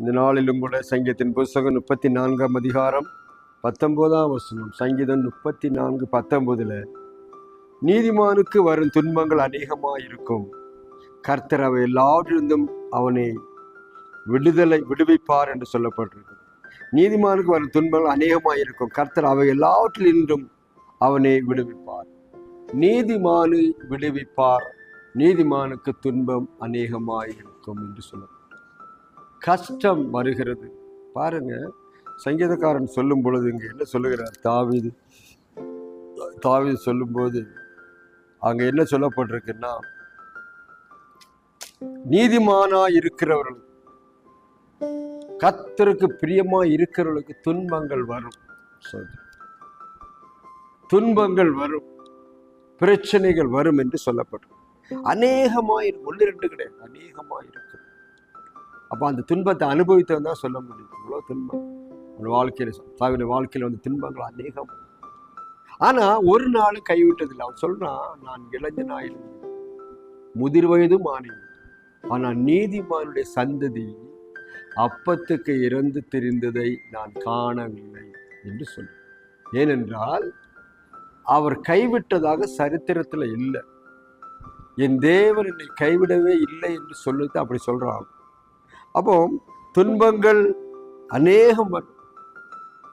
இந்த நாளிலும் கூட சங்கீதத்தின் புஸ்தகம் முப்பத்தி நான்காம் அதிகாரம் பத்தொம்போதாம் வசனம். சங்கீதம் முப்பத்தி நான்கு பத்தொம்போதில் நீதிமானுக்கு வரும் துன்பங்கள் அநேகமாக இருக்கும் கர்த்தர் அவை எல்லாவற்றிலிருந்தும் அவனை விடுதலை விடுவிப்பார் என்று சொல்லப்பட்டிருக்கு நீதிமானுக்கு வரும் துன்பங்கள் அநேகமாக இருக்கும் கர்த்தர் அவை எல்லாவற்றிலிருந்தும் அவனை விடுவிப்பார். நீதிமானு விடுவிப்பார். நீதிமானுக்கு துன்பம் அநேகமாக இருக்கும் என்று சொல்ல கஷ்டம் வருகிறது. பாருங்க சங்கீதக்காரன் சொல்லும் பொழுது இங்க என்ன சொல்லுகிறார்? தாவிது தாவிது சொல்லும்போது அங்க என்ன சொல்லப்பட்டிருக்குன்னா நீதிமானா இருக்கிறவர்கள் கத்தருக்கு பிரியமா இருக்கிறவர்களுக்கு துன்பங்கள் வரும். துன்பங்கள் வரும் பிரச்சனைகள் வரும் என்று சொல்லப்படும் அநேகமாயிரு ஒன்று ரெண்டு கிடையாது அநேகமாயிருக்கு அப்போ அந்த துன்பத்தை அனுபவித்தவன் தான் சொல்ல முடியும். இவ்வளோ துன்பம். அவன் வாழ்க்கையில் தாவின வாழ்க்கையில் வந்து துன்பங்கள் அநேகம். ஆனால் ஒரு நாள் கைவிட்டதில்லை. அவன் சொல்கிறான் நான் இளைஞனாயிருந்தேன் முதிர் வயதும் ஆனேன். ஆனால் நீதிமானுடைய சந்ததி அப்பத்துக்கு இறந்து தெரிந்ததை நான் காணவில்லை என்று சொன்னார் ஏனென்றால் அவர் கைவிட்டதாக சரித்திரத்தில் இல்லை. என் தேவன் என்னை கைவிடவே இல்லை என்று சொல்லுது அப்படி சொல்கிறான் அப்போ துன்பங்கள் அநேகம் வரும்.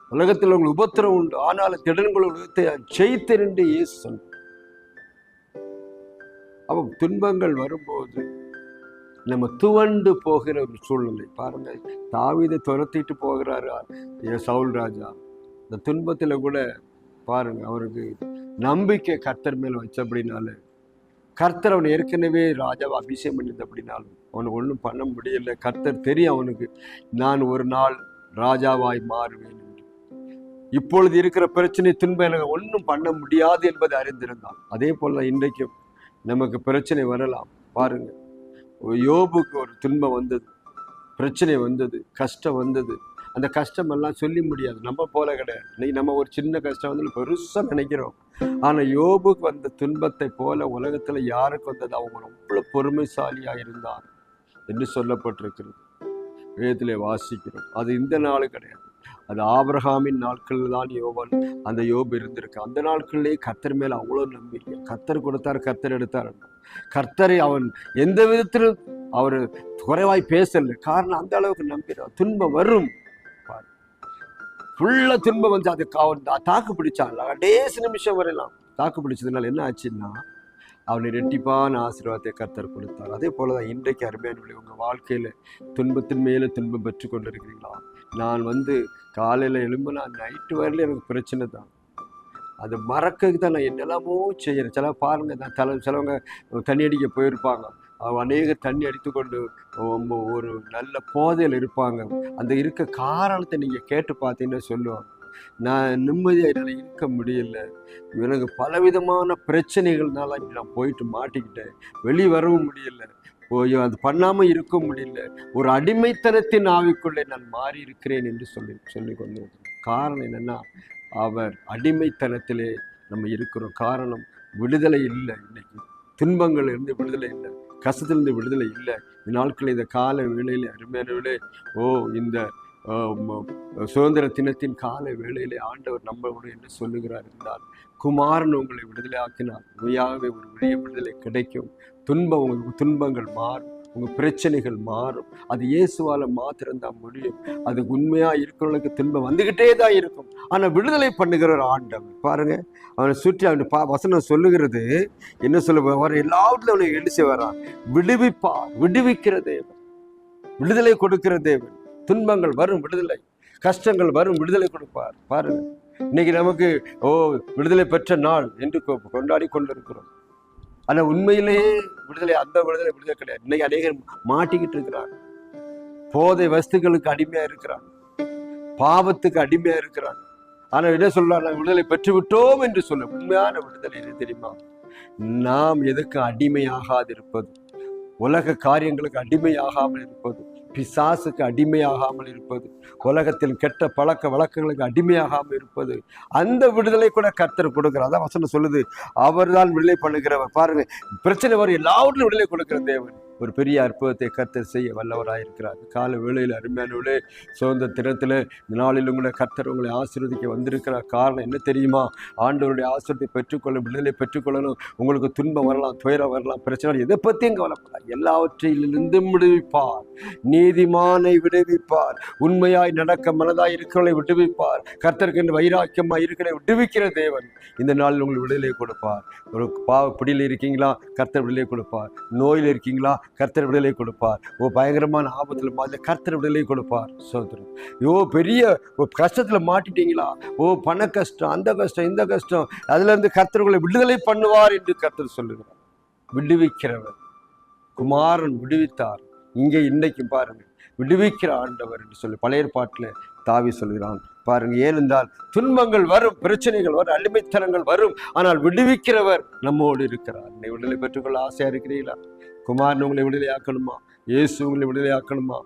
உலகத்தில் உங்களுக்கு உபத்திரம் உண்டு. ஆனாலும் திடன்கள் உலகத்தை ஜெயித்தேன் என்று இயேசு சொன்னார். அப்போ துன்பங்கள் வரும்போது நம்ம துவண்டு போகிற ஒரு சூழ்நிலை. பாருங்க தாவிதை துரத்திட்டு போகிறாரு? ஏ சவுல் ராஜா இந்த துன்பத்தில் கூட பாருங்க அவருக்கு நம்பிக்கை கர்த்தர் மேல் வச்சபடினால கர்த்தர் அவன் ஏற்கனவே ராஜாவை அபிஷேகம் பண்ணியது அப்படின்னாலும் அவனுக்கு ஒன்றும் பண்ண முடியல. கர்த்தர் தெரியும் அவனுக்கு. நான் ஒரு நாள் ராஜாவாய் மாறுவேன் என்று. இப்பொழுது இருக்கிற பிரச்சனை துன்பம் எனக்கு ஒன்றும் பண்ண முடியாது என்பதை அறிந்திருந்தான். அதே போல் இன்றைக்கும் நமக்கு பிரச்சனை வரலாம். பாருங்கள் யோபுக்கு ஒரு துன்பம் வந்தது. பிரச்சனை வந்தது. கஷ்டம் வந்தது. அந்த கஷ்டம் எல்லாம் சொல்லி முடியாது. நம்ம போல கிடையாது. இன்னைக்கு நம்ம ஒரு சின்ன கஷ்டம் வந்து பெருசாக நினைக்கிறோம். ஆனால் யோபுக்கு வந்த துன்பத்தை போல உலகத்தில் யாருக்கு வந்தது? அவங்க அவ்வளோ பொறுமைசாலியாக இருந்தார் என்று சொல்லப்பட்டிருக்கிறது. வேதத்தில் வாசிக்கிறோம். அது இந்த நாள் கிடையாது. அது ஆபிரகாமின் நாட்களில் தான் யோபன் அந்த யோபு இருந்திருக்கு. அந்த நாட்கள்லேயே கர்த்தர் மேலே அவ்வளோ நம்பிக்கை. கர்த்தர் கொடுத்தார் கர்த்தர் எடுத்தார். கர்த்தரை அவன் எந்த விதத்திலும் அவர் குறைவாய் பேசல. காரணம் அந்த அளவுக்கு நம்பினார். துன்பம் வரும். ஃபுல்லா துன்பம் வந்து அதுக்கு அவன் தாக்கு பிடிச்சான்ல கடைசி நிமிஷம் வரையலாம் தாக்கு பிடிச்சதுனால என்ன ஆச்சுன்னா அவனை ரெட்டிப்பான ஆசீர்வாதத்தை கர்த்தர் கொடுத்தார். அதே போலதான் இன்றைக்கு அருமையானவர்களே உங்க வாழ்க்கையில துன்பத்தின் மேல துன்பம் பெற்று கொண்டிருக்கிறீங்களா? நான் வந்து காலையில எழும்புனா நைட்டு வரையில எனக்கு பிரச்சனை தான். அது மறக்கிறதுக்கு தான் நான் என்னெல்லாமோ செய்யறேன். சில பாருங்க நான் தலை சிலவங்க தண்ணி அடிக்க போயிருப்பாங்க. அநேக தண்ணி அடித்துக்கொண்டு ஒரு நல்ல போதையில் இருப்பாங்க. அந்த இருக்க காரணத்தை நீங்கள் கேட்டு பார்த்தீங்கன்னா சொல்லுவாங்க நான் நிம்மதியாக என்னால் இருக்க முடியல. எனக்கு பலவிதமான பிரச்சனைகள்னால நான் போயிட்டு மாட்டிக்கிட்டேன். வெளியே வரவும் முடியல. போய் அது பண்ணாமல் இருக்க முடியல. ஒரு அடிமைத்தனத்தின் ஆவிக்குள்ளே நான் மாறி இருக்கிறேன் என்று சொல்லி சொல்லி கொண்டு காரணம் என்னன்னா அவர் அடிமைத்தனத்திலே நம்ம இருக்கிறோம். காரணம் விடுதலை இல்லை. இன்னைக்கு துன்பங்கள் இருந்து விடுதலை இல்லை. கஷ்டத்திலிருந்து விடுதலை இல்லை. இந்த இந்த கால வேளையிலே அருமையானவர்களே ஓ இந்த சுதந்திர தினத்தின் கால வேளையிலே ஆண்டவர் நம்மளோடு என்ன சொல்லுகிறார் என்றால் குமாரன் உங்களை விடுதலை ஆக்கினார் உண்மையாகவே ஒரு விடுதலை கிடைக்கும். துன்பம் உங்களுக்கு துன்பங்கள் மாறும். உங்கள் பிரச்சனைகள் மாறும். அது இயேசுவால் மாத்திரம்தான் முடியும். அது உண்மையாக இருக்கிறவங்களுக்கு துன்பம் வந்துக்கிட்டே தான் இருக்கும். ஆனால் விடுதலை பண்ணுகிற ஒரு ஆண்டவர் பாருங்க அவனை சுற்றி அவன் பா வசனம் சொல்லுகிறது. என்ன சொல்ல வர எல்லாவற்றிலும் அவனை எழுச்சி வரான் விடுவிப்பா விடுவிக்கிற தேவன். விடுதலை கொடுக்கிற தேவன். துன்பங்கள் வரும் விடுதலை. கஷ்டங்கள் வரும் விடுதலை கொடுப்பார். பாருங்கள் இன்னைக்கு நமக்கு ஓ விடுதலை பெற்ற நாள் என்று கொண்டாடி கொண்டிருக்கிறோம். ஆனால் உண்மையிலேயே விடுதலை அந்த விடுதலை விடுதலை கிடையாது. இன்னைக்கு அநேகர் மாட்டிக்கிட்டு இருக்கிறாங்க போதை வஸ்துகளுக்கு அடிமையாக இருக்கிறாங்க பாவத்துக்கு அடிமையாக இருக்கிறாங்க ஆனால் என்ன சொல்றாங்க விடுதலை பெற்றுவிட்டோம் என்று சொல்ல உண்மையான விடுதலை என்ன தெரியுமா? நாம் எதுக்கு அடிமையாகாதிருப்பது? உலக காரியங்களுக்கு அடிமையாகாமல் இருப்பது? பிசாசுக்கு அடிமையாகாமல் இருப்பது உலகத்தில் கெட்ட பழக்க வழக்கங்களுக்கு அடிமையாகாமல் இருப்பது அந்த விடுதலை கூட கர்த்தர் கொடுக்கிறார். அதான் வசனம் சொல்லுது அவர் தான் விடுதலை பண்ணுகிறவர். பாருங்க பிரச்சனை வரும் எல்லாவற்றிலும் விடுதலை கொடுக்கிற தேவன். ஒரு பெரிய அற்புதத்தை கர்த்தர் செய்ய வல்லவராயிருக்கிறார் கால வேளையில் அருமையானவர்களே சுதந்திர தினத்தில் இந்த நாளில் உங்களை கர்த்தர் உங்களை ஆசீர்வதிக்க வந்திருக்கிறார். காரணம் என்ன தெரியுமா? ஆண்டவருடைய ஆசிரியத்தை பெற்றுக்கொள்ள விடுதலை பெற்றுக்கொள்ளணும். உங்களுக்கு துன்பம் வரலாம் துயரம் வரலாம் பிரச்சனை எதை பற்றியும் கவலைப்படாது எல்லாவற்றிலிருந்தும் விடுவிப்பார். நீதிமானை விடுவிப்பார். உண்மையாய் நடக்க மனதாய் இருக்கிறவளை விடுவிப்பார். கர்த்தருக்கு வைராக்கியமாக இருக்கிறதை இருக்கிற விடுவிக்கிற தேவன் இந்த நாளில் உங்களுக்கு விடுதலை கொடுப்பார். ஒரு பாவ பிடியில் இருக்கீங்களா? கர்த்தர் விடுதலை கொடுப்பார். நோயில் இருக்கீங்களா? கர்த்தர் விடுதலை கொடுப்பார். ஓ பயங்கரமான ஆபத்தில் மாதிரி கர்த்தர் விடுதலை கொடுப்பார். சோதரம் ஓ பெரிய கஷ்டத்தில் மாட்டிட்டீங்களா? ஓ பண கஷ்டம் அந்த கஷ்டம் இந்த கஷ்டம். அதுலேருந்து கர்த்தர்களை விடுதலை பண்ணுவார் என்று கர்த்தர் சொல்லுகிறார். விடுவிக்கிறவர். குமாரன் விடுவித்தார். இங்கே இன்னைக்கு பாருங்க. விடுவிக்கிற ஆண்டவர் என்று சொல்லி பழைய பாட்டில் தாவி சொல்கிறான் பாருங்க ஏனென்றால் துன்பங்கள் வரும் பிரச்சனைகள் வரும் அடிமைத்தனங்கள் வரும். ஆனால் விடுவிக்கிறவர் நம்மோடு இருக்கிறார். என்னை விடுதலை பெற்றுக்கொள்ள ஆசையா இருக்கிறீங்களா குமாரன் உங்களை விடுதலையாக்கணுமா இயேசு உங்களை விடுதலையாக்கணுமா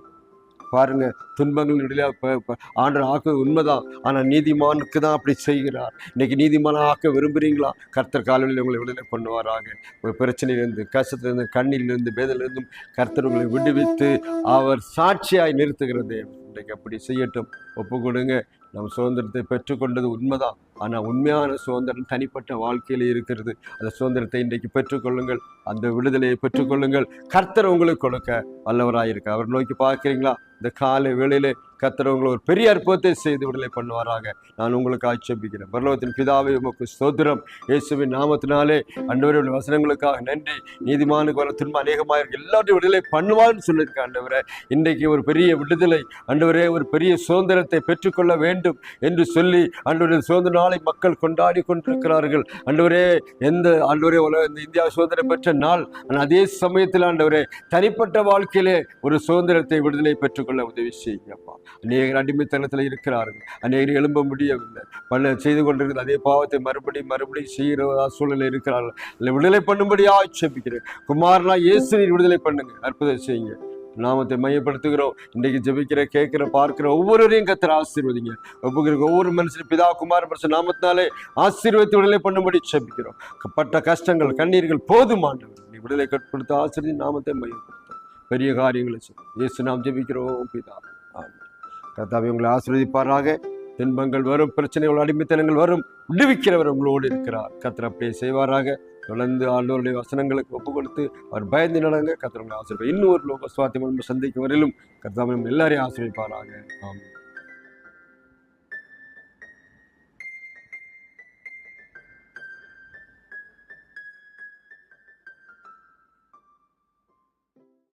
பாருங்க துன்பங்கள் விடுதலையாக ஆண்டு ஆக்க உண்மைதான். ஆனால் நீதிமானுக்கு தான் அப்படி செய்கிறார். இன்னைக்கு நீதிமான ஆக்க விரும்புகிறீங்களா கர்த்தர் காலையில் உங்களை விடுதலை பண்ணுவாராக. ஒரு பிரச்சனையிலிருந்து கஷ்டத்திலிருந்து கண்ணிலிருந்து வேதலிருந்தும் கர்த்தர் உங்களை விடுவித்து அவர் சாட்சியாய் நிறுத்துகிற தேவன். இன்றைக்கு அப்படி செய்யட்டும். ஒப்பு கொடுங்க நம் சுதந்திரத்தை பெற்றுக்கொண்டது உண்மைதான். ஆனால் உண்மையான சுதந்திரம் தனிப்பட்ட வாழ்க்கையில் இருக்கிறது. அந்த சுதந்திரத்தை இன்றைக்கு பெற்றுக்கொள்ளுங்கள். அந்த விடுதலையை பெற்றுக்கொள்ளுங்கள். கர்த்தர் உங்களுக்கு கொடுக்க வல்லவராயிருக்கு. அவர் நோக்கி பார்க்குறீங்களா? இந்த காலை வேளையிலே கர்த்தர் உங்களை ஒரு பெரிய அற்புதத்தை செய்து விடுதலை பண்ணுவாராக. நான் உங்களுக்கு ஆட்சேபிக்கிறேன். பரலோகத்தின் பிதாவை உமக்கு ஸ்தோத்திரம். இயேசுவின் நாமத்தினாலே அண்டவருடைய வசனங்களுக்காக நன்றி. நீதிமானுக்கு வர திரும்ப அநேகமாக இருக்கு. எல்லாத்தையும் விடுதலை பண்ணுவான்னு சொல்லியிருக்கேன் அண்டவரை இன்றைக்கு ஒரு பெரிய விடுதலை. ஆண்டவரே ஒரு பெரிய சுதந்திரத்தை பெற்றுக்கொள்ள வேண்டும் என்று சொல்லி ஆண்டவரே சுதந்திர நாளை மக்கள் கொண்டாடி கொண்டிருக்கிறார்கள். அன்றுவரே எந்த அன்றுவரே உலக இந்த இந்தியா சுதந்திரம் பெற்ற நாள். ஆனால் அதே சமயத்தில் ஆண்டவரே தனிப்பட்ட வாழ்க்கையிலே ஒரு சுதந்திரத்தை விடுதலை பெற்றுக்கொள்ள உதவி செய்யுங்கப்பா. அநேகர் அடிமைத்தனத்தில் இருக்கிறார்கள். அநேகர் எழும்ப முடியவில்லை. பல செய்து கொண்டிருக்கிற அதே பாவத்தை மறுபடியும் மறுபடியும் செய்கிற சூழ்நிலை இருக்கிறார்கள். இல்லை விடுதலை பண்ணும்படியா ஆட்சேபிக்கிறேன் குமாரனா இயேசு விடுதலை பண்ணுங்க. அற்புதம் செய்யுங்க. நாமத்தை மையப்படுத்துகிறோம். இன்றைக்கு ஜெபிக்கிற கேட்கிற பார்க்கிற ஒவ்வொருவரையும் கத்திர ஆசீர்வதிங்க. ஒப்புகிற ஒவ்வொரு மனுஷனும் பிதா குமார மனுஷன் நாமத்தினாலே ஆசீர்வதித்து விடுதலை பண்ணும்படி ஜெபிக்கிறோம். பட்ட கஷ்டங்கள் கண்ணீர்கள் போதுமானவர்கள் நீ விடுதலை கட்டுப்படுத்த ஆசிரியர் நாமத்தை மையப்படுத்தும். பெரிய காரியங்களை செய்யும். இயேசு நாம் ஜெபிக்கிறோம் பிதா. கர்த்தாவை உங்களை ஆசீர்வதிப்பாராக. துன்பங்கள் வரும் பிரச்சனைகள் அடிமைத்தனங்கள் வரும். விடுவிக்கிறவர் உங்களோடு இருக்கிறார். கர்த்தர் அப்படியே செய்வாராக. தொடர்ந்து ஆண்டோருடைய வசனங்களுக்கு ஒப்பு கொடுத்து அவர் பயந்து நடங்க. கத்திரங்களை ஆசிரியர் ஆசீர்வாதம் இன்னும் ஒரு லோக சுவாத்தியம் சந்திக்கும் வரையிலும் கர்த்தாவை எல்லாரையும் ஆசிரியப்பாராக ஆமாம்